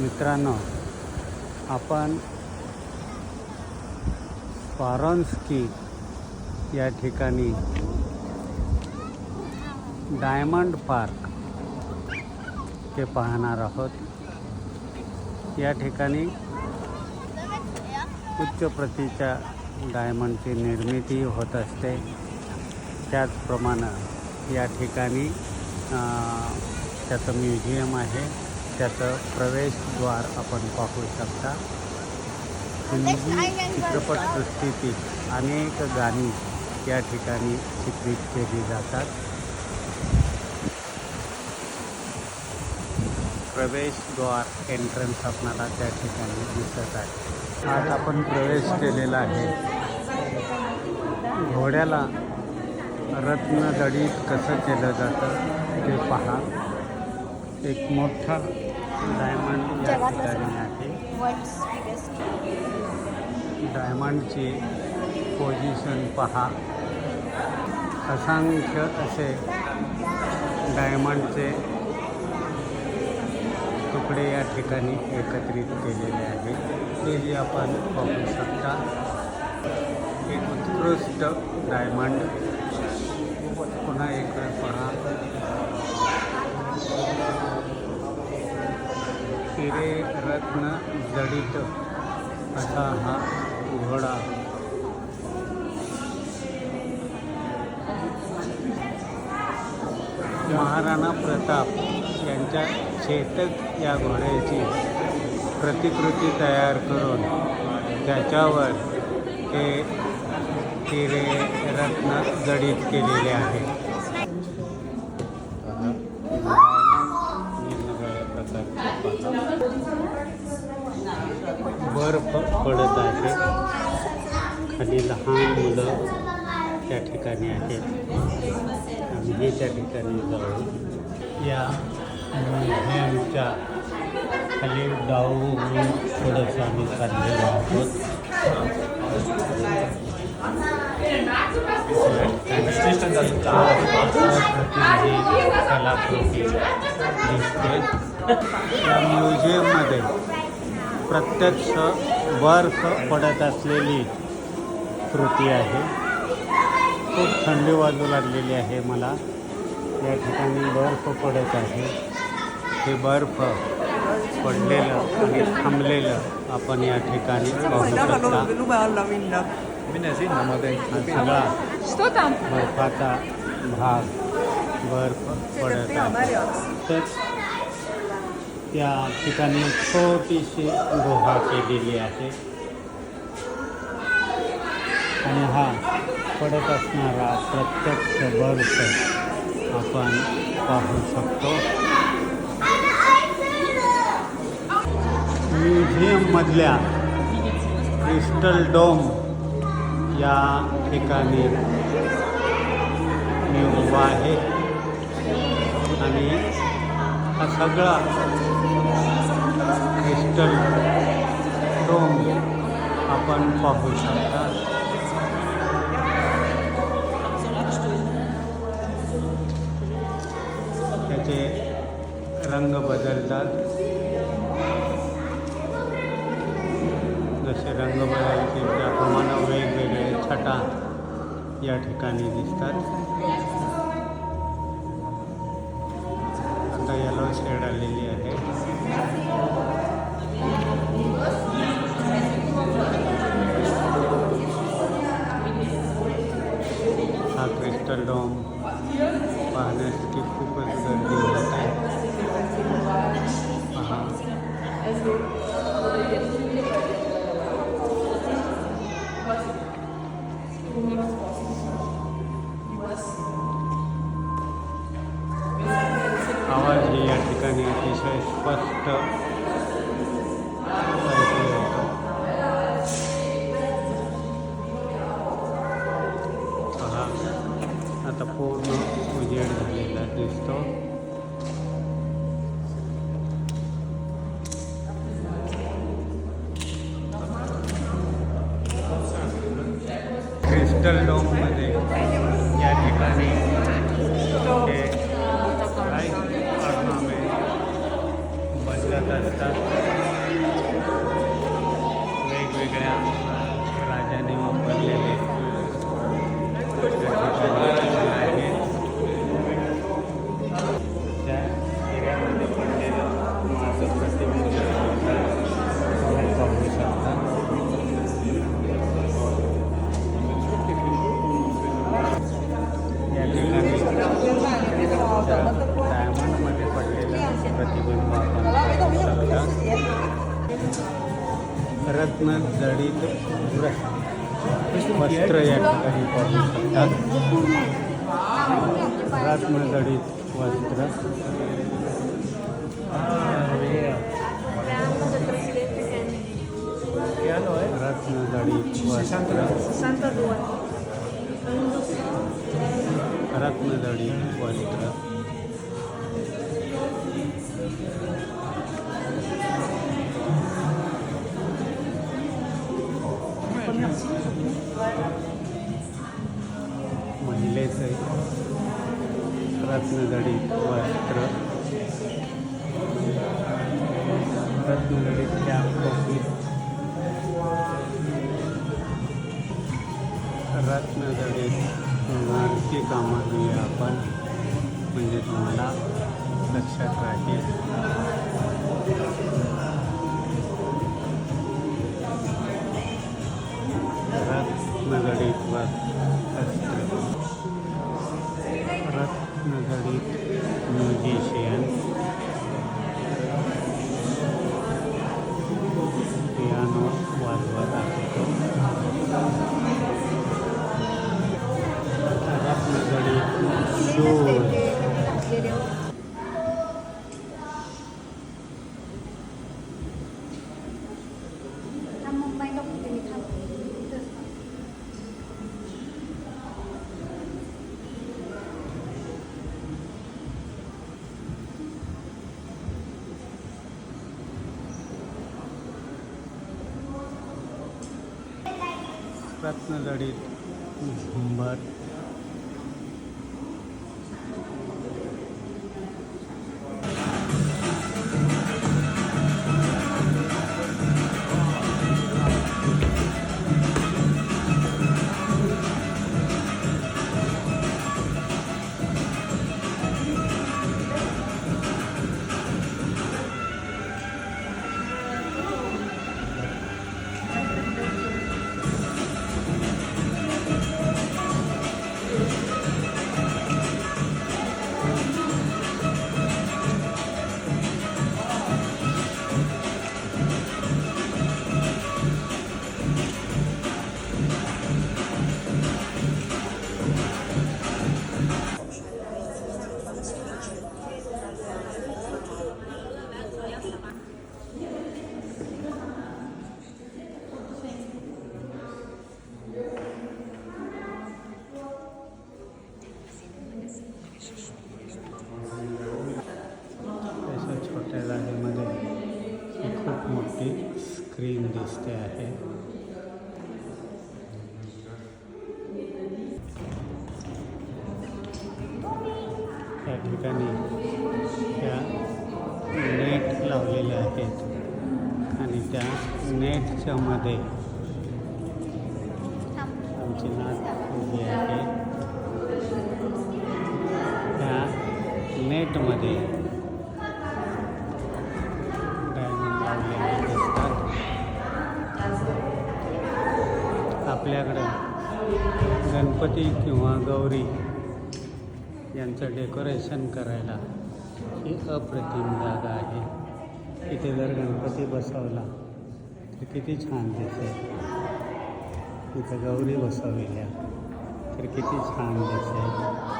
मित्रांनो आपण पारॉन्स्की या ठिकाणी डायमंड पार्क ते पाहणार आहोत. या ठिकाणी उच्च प्रतीच्या डायमंडची निर्मिती होत असते. त्याचप्रमाणे या ठिकाणी त्याचं म्युझियम आहे. त्याचं प्रवेशद्वार आपण पाहू शकता. हिंदी चित्रपटसृष्टीतील अनेक गाणी या ठिकाणी चित्रित केली जातात. प्रवेशद्वार एंट्रन्स आपणाला त्या ठिकाणी दिसत आहे. आज आपण प्रवेश केलेला आहे. घोड्याला रत्नदडीत कसं केलं जातं ते पहा. एक मोठा डायमंड या ठिकाणी आहे? डायमंडची पोझिशन पहा. असंख्य असे डायमंडचे तुकडे या ठिकाणी एकत्रित केलेले आहे. ते जे आपण पाहू शकता एक उत्कृष्ट डायमंड. पुन्हा एक पहा. हिरे रत्न जडित असा हा घोडा महाराणा प्रताप यांच्या चेतक या घोड्याची प्रतिकृती तयार करून त्याच्यावर हे तिरे रत्न जडित केलेले आहे. बर्फ पडत आहे. खाली लहान मुलं त्या ठिकाणी आहेत. आम्ही त्या ठिकाणी जाऊ. या म्युझियमच्या खाली डावून थोडंसं आम्ही चाललेलो आहोत कलाकृती दिसते. या म्युझियममध्ये प्रत्यक्ष बर्फ पडत असलेली कृती आहे. खूप थंडी वाजू लागलेली आहे मला. या ठिकाणी बर्फ पडत आहे. हे बर्फ पडलेलं आणि थांबलेलं आपण या ठिकाणी बर्फाचा भाग बर्फ पडत आहे. त्या ठिकाणी छोटीशी गुहा केलेली आहे. आणि हा पडत असणारा प्रत्यक्ष बर्फ आपण पाहू शकतो. म्युझियममधल्या क्रिस्टल डोम या ठिकाणी मी उभा आहे. आणि हा सगळा क्रिस्टल डोम आपण पाहू शकता. त्याचे रंग बदलतात. जसे रंग बदलतील त्याप्रमाणे वेगवेगळे छटा या ठिकाणी दिसतात. हा पाहण्यासाठी खूपच पूर्ण उजेड झालेला दिसतो क्रिस्टल डॉममध्ये या ठिकाणी वेगवेगळ्या राजाने वापरलेले रत्न जडित वस्त्र या ठिकाणी पाहू शकतात. रत्न वस्त्र. रत्न वस्त्र. रत्न वस्त्र. महिलेचं रत्नजडी वस्त्र रत्नजडित त्या टोपी रत्नजडित नारकी कामाने आपण. म्हणजे तुम्हाला लक्षात राहील. रत्नजडित 네. स्क्रीन दिसते आहे. त्या ठिकाणी त्या नेट लावलेल्या आहेत. आणि त्या नेटच्या मध्ये आमची नाट उभी आहे. त्या नेटमध्ये डायमंड लावलेले दिसतात आपल्याकडं गणपती किंवा गौरी यांचं डेकोरेशन करायला ही अप्रतिम जागा आहे. इथे जर गणपती बसवला तर किती छान दिसेल. इथं गौरी बसवलेल्या तर किती छान दिसेल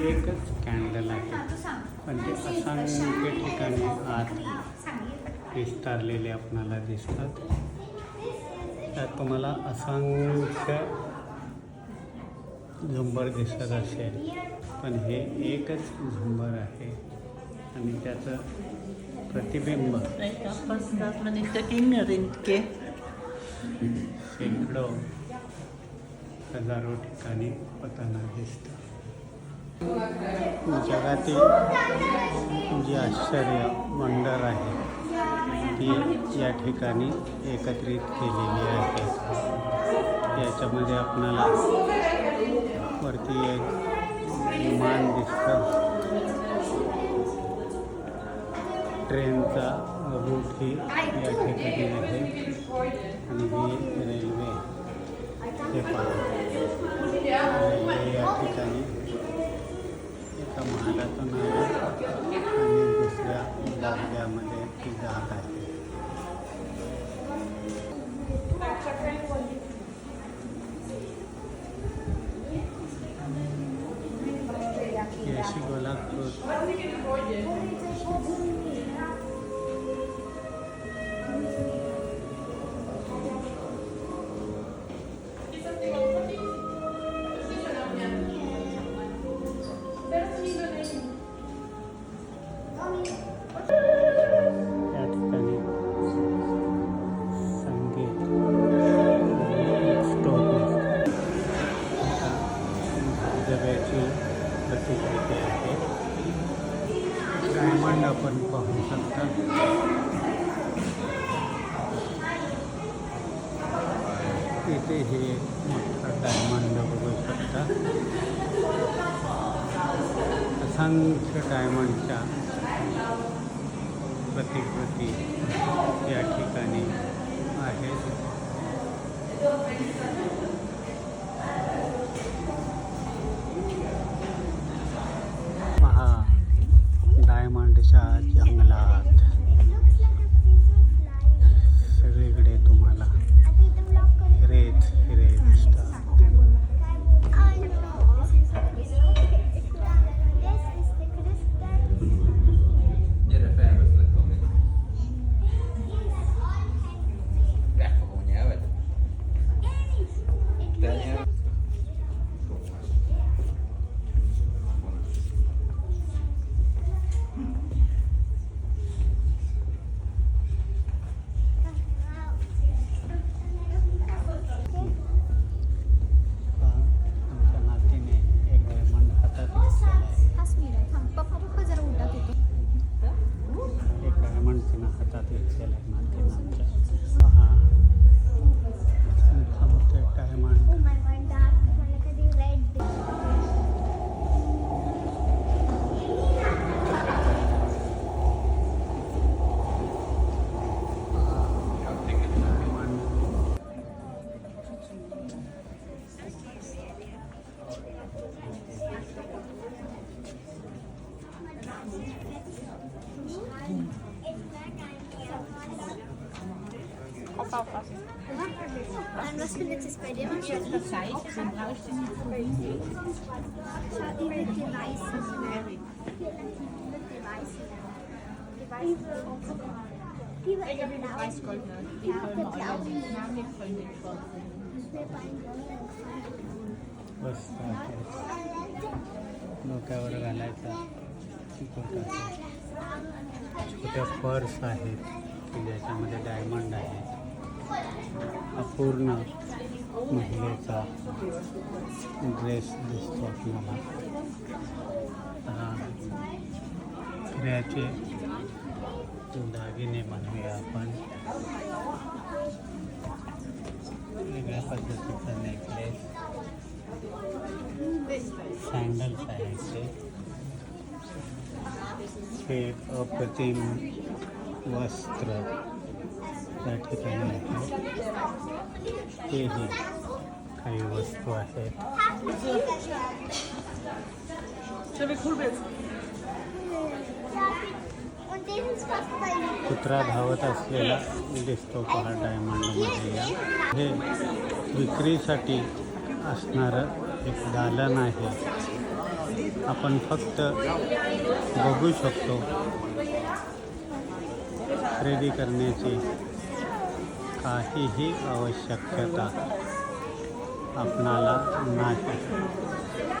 एकच कॅन्डल आहे पण ते असंख्य ठिकाणी आत आलेले आपणाला दिसतात. त्यात तुम्हाला असंख्य झुंबर दिसत असेल. पण हे एकच झुंबर आहे. आणि त्याचं प्रतिबिंब. शेकडो हजारो ठिकाणी होताना दिसतं जगातील जे आश्चर्य मंडळ आहे ती या ठिकाणी एकत्रित केलेली आहे. याच्यामध्ये आपणाला वरती एक विमान दिसतं. ट्रेनचा रूट ही या ठिकाणी आहे. आणि ही रेल्वे हे रेल्वे या ठिकाणी एका महालातून असंख्य डायमंडच्या प्रतिकृती या ठिकाणी आहेत. Findet es bei dir? Man schaut Seite, dann brauchst du nicht Schaut die mit den weißen. Hier, mit die weißen. Die weißen. Die wird ja blau. Ja, der blau. मस्त आहे डोक्यावर घालायचा छोटा छोट्या पर्स आहेत की ज्याच्यामध्ये डायमंड आहे अपूर्ण महिलेचा ड्रेस दिसतो आपल्याला हा दागिने म्हणूया आपण वेगळ्या पद्धतीचा नेकलेस सँडल्स आहेत हे अप्रतिम वस्त्र त्या ठिकाणी आहे. तेही काही वस्तू आहेत. कुत्रा धावत असलेला दिसतो पहा डायमंडमध्ये या. हे विक्रीसाठी असणारं एक दालन आहे. आपण फक्त बघू शकतो खरेदी करण्याची काहीही आवश्यकता आपणाला नाही.